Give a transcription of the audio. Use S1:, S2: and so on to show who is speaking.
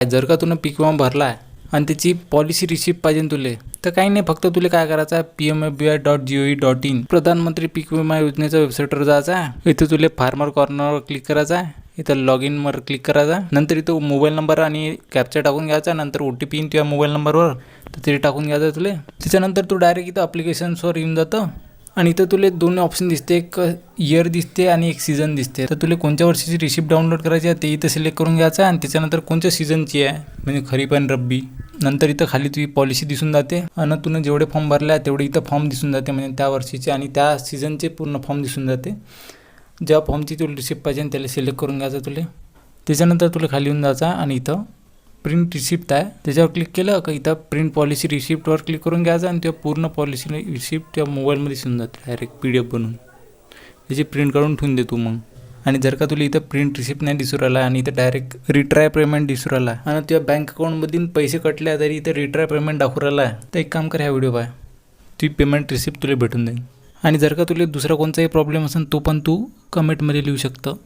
S1: जर का तुला पीक विमा भरला आहे आणि त्याची पॉलिसी रिसिप्ट पाहिजे तुले तर काही नाही. फक्त तुला काय करायचं आहे? P M F B I dot G O dot in प्रधानमंत्री पीक विमा योजनेच्या वेबसाईटवर जायचं आहे. इथं तुला फार्मर कॉर्नरवर क्लिक करायचं आहे. इथं लॉग इनवर क्लिक करायचा नंतर इथं मोबाईल नंबर आणि कॅप्चा टाकून घ्यायचा नंतर ओ टी पी तुझ्या मोबाईल नंबरवर तर ते टाकून घ्यायचं तुले तुला. त्याच्यानंतर तू डायरेक्ट इथं अप्लिकेशन्सवर येऊन जातं. आणि इथं तुला दोन ऑप्शन दिसते. एक इयर दिसते आणि एक सीझन दिसते. तर तुला कोणत्या वर्षीची रिसिप्ट डाउनलोड करायची आहे ते इथं सिलेक्ट करून घ्यायचं आणि त्याच्यानंतर कोणत्या सीझनची आहे? म्हणजे खरीप आणि रब्बी. नंतर इथं खाली तुझी पॉलिसी दिसून जाते. आणि तुला जेवढे फॉर्म भरले आहे तेवढे इथं फॉर्म दिसून जाते म्हणजे त्या वर्षीचे आणि त्या सीझनचे पूर्ण फॉर्म दिसून जाते. ज्या फॉर्मची तुला रिसिप्ट पाहिजे त्याला सिलेक्ट करून घ्यायचं तुला. त्याच्यानंतर तुला खाली येऊन जायचा आणि इथं प्रिंट रिसिप्ट आहे. त्याच्यावर क्लिक केलं का इथं प्रिंट पॉलिसी रिसिप्टवर क्लिक करून घ्यायचं आणि तेव्हा पूर्ण पॉलिसी रिसिप्ट त्या मोबाईलमध्ये दिसून जाते. डायरेक्ट पी डी एफ बनवून. त्याची प्रिंट काढून ठेवून दे तू मग. आणि जर का तुला इथं प्रिंट रिसिप्ट नाही दिसू राहिला आणि इथं डायरेक्ट रिट्राय पेमेंट दिसू राहिला आणि तुझ्या बँक अकाउंटमधून पैसे कटले तरी इथं रिट्राय पेमेंट दाखवू राहिला आहे तर एक काम कर ह्या व्हिडिओ पाय. ती पेमेंट रिसिप्ट तुला भेटून जाईल. आणि जर का तुला दुसरा कोणताही प्रॉब्लेम असेल तो पण तू कमेंटमध्ये लिहू शकतं.